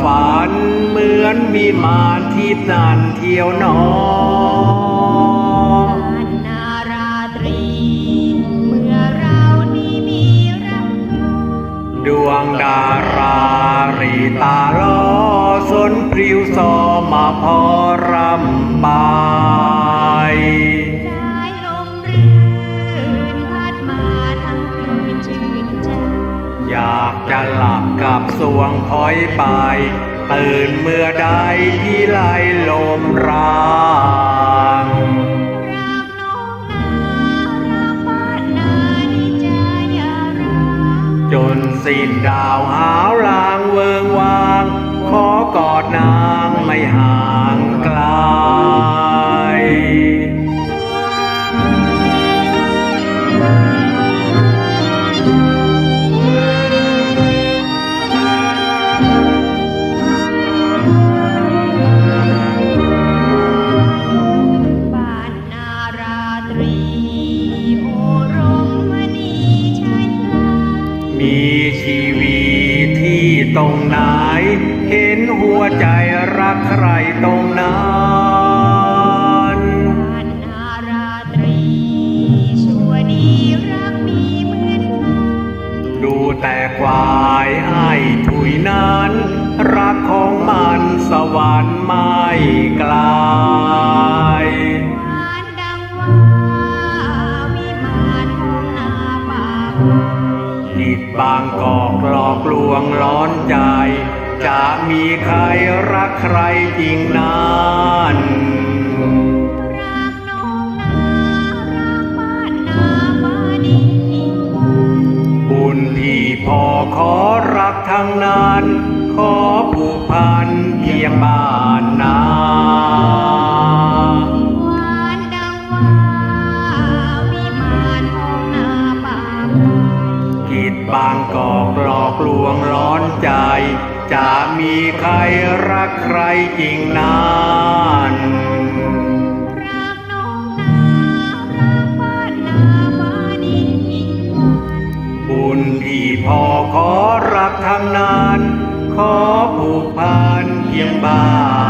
ฝันเหมือนวิมานที่นันเที่ยวนอนบ้านนาราตรี เมื่อเรานี้มีรักดวงดารารีตาลอสนปลิวซอมาพอรา จะหลับกับสวงพอยไป ตื่นเมื่อใดที่ไหลลมรางรักน้องนารักบ้านนานิจายาราจนสิ้นดาวหาวลางเวิงวาง ขอกอดนางไม่ห่า มีชีวิตที่ตรงไหน เห็นหัวใจรักใครตรงนั้นบ้านาราตรีชั่วดีรักมีเหมือนกันดูแต่ควายให้ถุยนั้น รักของมันสวรรค์ไม่ไกล จิตบางกอกหลอกลวงร้อนใจ จะมีใครรักใครจริงนั้นรักน้องนารักบ้านนามาดีบุญที่พอขอรักทั้งนั้น ขอผูกพันเพียงบ้าน บางกอกหลอกลวงร้อนใจ จะมีใครรักใครจริงนั้นรักน้องนารักบ้านนามาดีบุญที่พอขอรักทั้งนั้นขอผูกพันเพียงบ้าน